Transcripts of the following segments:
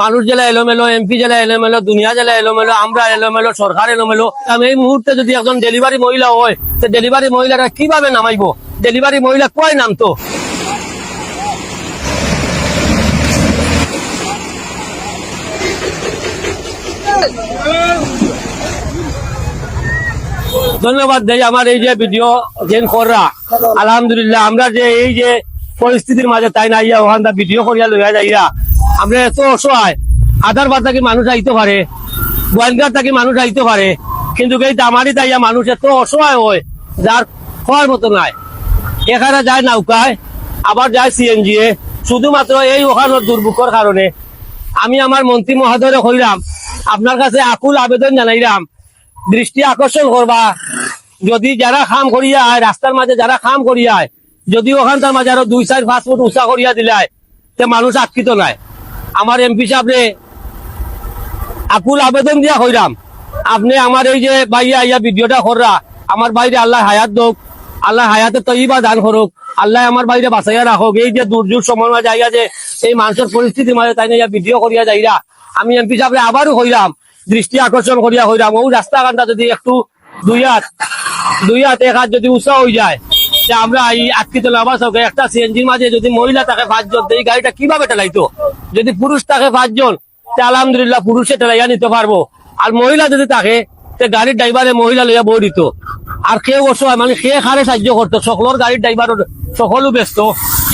মানুষ জেলা এলোমেলো, এমপি জেলা এলোমেলো, দুনিয়া জেলা এলোমেলো, আমরা এলোমেলো, সরকার এলোমেলো। আমি এই মুহূর্তে যদি একজন ডেলিভারি মহিলা হয় সে ডেলিভারি মহিলারা কীভাবে নামাইব? ডেলিভারি মহিলা কয় নামতো ধন্যবাদ দেই আমার এই যে ভিডিও যেন কররা আলহামদুলিল্লাহ, আমরা যে এই যে পরিস্থিতির মাঝে তাই না, ইয়া ওখান ভিডিও করিয়া লইয়া যাইয়া। আমরা এত অসহায়। আধার বাদ থাকি মানুষ আইতে পারে গোয়ালঘাট থাকি মানুষ আইতে পারে, কিন্তু এই দামারি তাইয়া মানুষ এত অসহায় হয়, যার খাওয়ার মতো নাই। এখানে যায় নৌকায়, আবার যায় সিএনজি এ শুধুমাত্র এই ওখানোর দুর্ভোগের কারণে আমি আমার মন্ত্রী মহোদয় কইলাম, আপনার কাছে আকুল আবেদন জানাইলাম, দৃষ্টি আকর্ষণ করবা। যদি যারা খাম করিয়া রাস্তার মাঝে যারা খাম করিয়া আয় যদি ওখানকার মাঝে আরও দুই চার পাঁচ ফুট উঁচা করিয়া দিলায়, তে মানুষ আটকিত নাই। আমার এমপি সাহেবরে আকুল আবেদন দিয়া হইলাম আপনি আমার এই যে বাইয়া আইয়া ভিডিওটা কররা, আমার বাইরে আল্লাহ হায়াত দোক, আল্লাহ হায়াতে তৈবা দান করুক, আল্লাহ আমার বাইরে বাঁচাইয়া রাখুক, এই যে দুর্যোগ সময় মাঝে আইয়া যে এই মানুষের পরিস্থিতি মাঝে তাই না ভিডিও করিয়া যাইরা, আমি এমপি সাহেবরে আবারও হইলাম দৃষ্টি আকর্ষণ করিয়া হইলাম ও রাস্তা ঘাটটা যদি একটু দুই হাত দুই হাত, এক হাত যদি উঁচা হয়ে যায় আমরা এই আটকিত আবার সব একটা সিএনজির মাঝে যদি মহিলা থাকে পাঁচজন এই গাড়িটা কীভাবে টেলাইতো যদি পুরুষ থাকে পাঁচজন আলহামদুলিল্লাহ পুরুষে টেলাইয়া নিতে পারব। আর মহিলা যদি থাকে তে গাড়ির ড্রাইভারে মহিলা লইয়া বই দিত। আর কেউ অসহায় মানে সে খারে সাহায্য করতো? সকলের গাড়ির ড্রাইভার সকলও ব্যস্ত।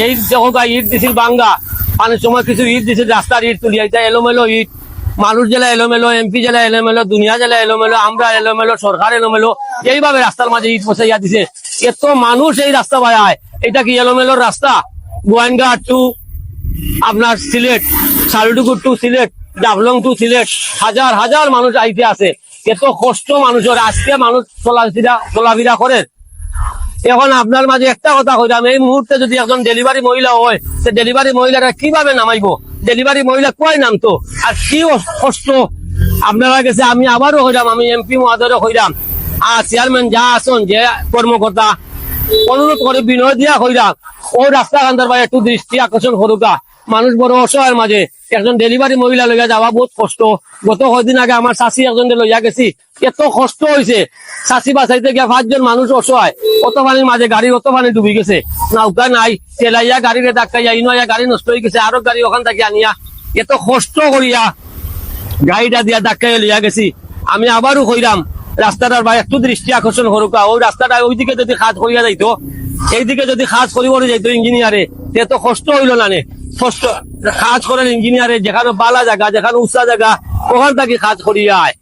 এই যখন ইট দিছিল বাঙ্গা। পানির সময় কিছু ইট দিছিল, রাস্তার ইট তুলিয়া এলোমেলো ইট। মানুষ জেলা এলোমেলো, এমপি জেলা এলোমেলো, দুনিয়া জেলা এলোমেলো, আমরা এলোমেলো, সরকার এলোমেলো, এইভাবে রাস্তার মাঝে ইট পচাইয়া দিছে। এত মানুষ এই রাস্তা বায়ায়। এটা কি এলোমেলোর রাস্তা? গোয়াইনঘাট টু আপনার সিলেট সালটুকুর টু সিলেট, ডাবলং টু সিলেট, হাজার হাজার মানুষ আইতে আছে। এত কষ্ট মানুষের, আজকে মানুষ চলাফেরা চলাফেরা করে। এখন আপনার মাঝে একটা কথা কইলাম, এই মুহূর্তে যদি একজন ডেলিভারি মহিলা হয়, সে ডেলিভারি মহিলারা কীভাবে নামাইবো? ডেলিভারি মহিলা কয় নাম তো? আর কি কষ্ট? আপনারা গেছে, আমি আবারও হইলাম, আমি এমপি মহাদরে হইলাম। আর চেয়ারম্যান যা আসন যে কর্মকর্তা, অনুরোধ করে বিনয় দিয়া হইলাম। ও রাস্তা ভাই একটু দৃষ্টি আকর্ষণ করুকা মানুষ বড় অসহায়ের মাঝে। একজন ডেলিভারি মহিলা লইয়া যাওয়া বহুত কষ্ট। গত কদিন আগে আমার শাশি একজন লইয়া গেছি। এত কষ্ট হয়েছে শাশি বাঁচাইতে গিয়ে পাঁচজন মানুষ অসহায়। অত পানির মাঝে গাড়ি অত পানি ডুবি গেছে। নৌকা নাই। তেলাইয়া গাড়িরে ধাক্কাইয়া ইনয়া গাড়ি নষ্ট হয়ে গেছে। আরও গাড়ি ওখান থেকে আনিয়া এত কষ্ট করিয়া গাড়িটা দিয়া ধাক্কাই লইয়া গেছি। আমি আবারও কইলাম রাস্তাটার বা একটু দৃষ্টি আকর্ষণ করুকা ওই রাস্তাটা ওইদিকে যদি খাত করিয়া যাইতো, এইদিকে যদি খাস করিব যাইতো ইঞ্জিনিয়ারে তে কষ্ট হইল না কষ্ট কাজ করেন ইঞ্জিনিয়ারে যেখানে বালা জায়গা যেখানে উঁচা জায়গা ওখান থেকে কাজ আয়।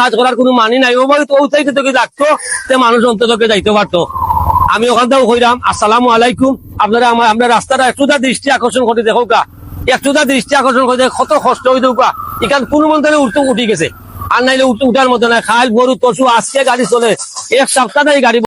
কাজ করার কোনো মানি নাই। ও বাড়ি তোকে ডাকতো মানুষ অন্ততকে যাইতে পারতো। আমি আসসালামু আলাইকুম। আপনারা আমার আমরা রাস্তাটা একটুটা দৃষ্টি আকর্ষণ করে দেখো কা একটুটা দৃষ্টি আকর্ষণ করে দেখো, কত কষ্ট হইতে কা এখান কোনো মন্ত্রে উঠতে উঠি গেছে। আর নাইলে উঠার মতো না খাল গরু পশু আজকে গাড়ি চলে। এক সপ্তাহ গাড়ি